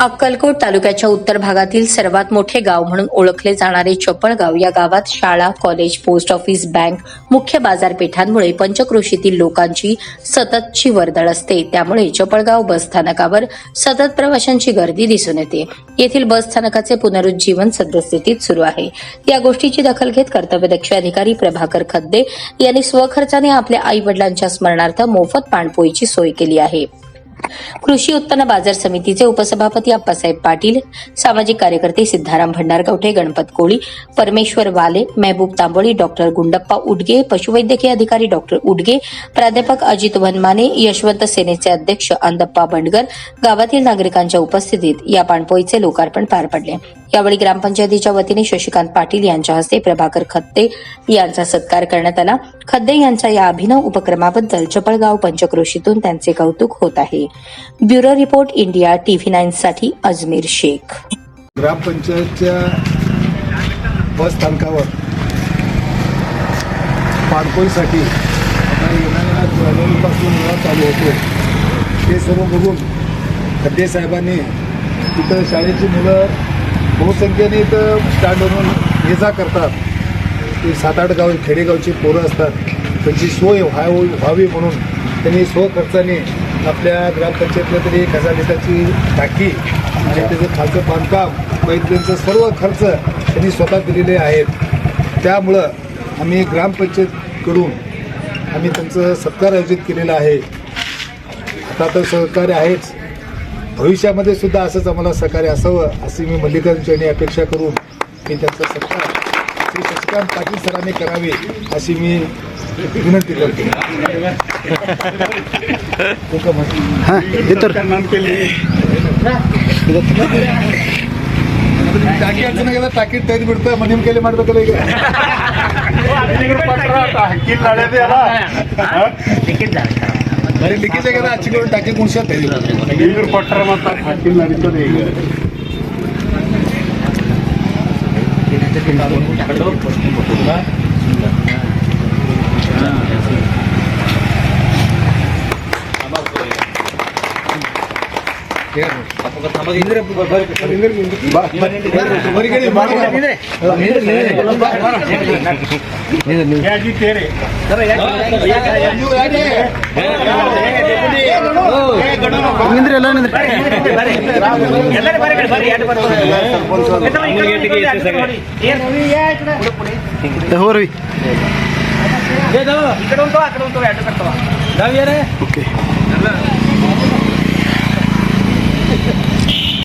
Akkalkot तालुक्याच्या उत्तर भागातील सर्वात मोठे गाव म्हणून ओळखले जाणारे चपळगाव या गावात शाळा कॉलेज पोस्ट ऑफिस बँक मुख्य बाजारपेठांमुळे पंचक्रोशीतील लोकांची सततची वर्दळ असते. त्यामुळे चपळगाव बसस्थानकावर सतत प्रवाशांची गर्दी दिसून येते. येथील बस स्थानकाचे पुनरुज्जीवन सद्यस्थितीत सुरू आहे. या गोष्टीची दखल घेत कर्तव्यदक्ष अधिकारी प्रभाकर खद्दे यांनी स्वखर्चाने आपल्या आई वडिलांच्या स्मरणार्थ मोफत पाणपोईची सोय केली आहे. कृषी उत्पन्न बाजार समितीचे उपसभापती अप्पासाहेब पाटील सामाजिक कार्यकर्ते सिद्धाराम भंडारगवठे गणपत कोळी परमेश्वर वाले महबूब तांबोळी डॉक्टर गुंडप्पा उडगे पशुवैद्यकीय अधिकारी डॉक्टर उडगे प्राध्यापक अजित वनमाने यशवंत सेनेचे अध्यक्ष अंदप्पा बंडगर गावातील नागरिकांच्या उपस्थितीत या पाणपोईचे लोकार्पण पार पडले. यावेळी ग्रामपंचायतीच्या वतीने शशिकांत पाटील यांच्या हस्ते प्रभाकर खत्ते यांचा सत्कार करण्यात आला. खद्दे यांच्या या अभिनव उपक्रमाबद्दल चपळगाव पंचक्रोशीतून त्यांचे कौतुक होत आहे. Bureau report India TV nine साठी अजमेर शेख. ग्रामपंचायतच्या बस स्थानकावर पाणपोईसाठी आता येणाऱ्या जानेवारीपासून चालू होतो ते सर्व बघून खड्डे साहेबांनी तिथं शाळेची मुलं बहुसंख्येने इथं स्टँडवरून ये जा करतात. ते सात आठ गाव खेडेगावची पोरं असतात. त्यांची सोय व्हावी व्हावी म्हणून त्यांनी स्वखर्चाने आपल्या ग्रामपंचायतला तरी एक हजार लिटरची टाकी आणि त्याचं खालचं बांधकाम पैपलाईनचं सर्व खर्च त्यांनी स्वतः दिलेले आहेत. त्यामुळं आम्ही ग्रामपंचायतकडून आम्ही त्यांचं सत्कार आयोजित केलेला आहे. आता तर सहकार्य आहेच. भविष्यामध्ये सुद्धा असंच आम्हाला सहकार्य असावं अशी मी मल्लिकार्जुन यांनी अपेक्षा करून मी त्यांचा सत्कार श्री शशिकांत पाटील सरांनी करावी अशी मी विनंती करतो. हां येतो टाकी अडचण गेलं टाकीत तरी बिडतं मनीम केले मांडतं केले हाकील लिखित आहे का करून टाकी कोणशा तरी पट्टा मात्र हाकील लाडीचं नाही Gracias. हो रही ఇక్కడ ఉంటావు అక్కడ ఉంటావు అడ్డు పెడతావా ఓకే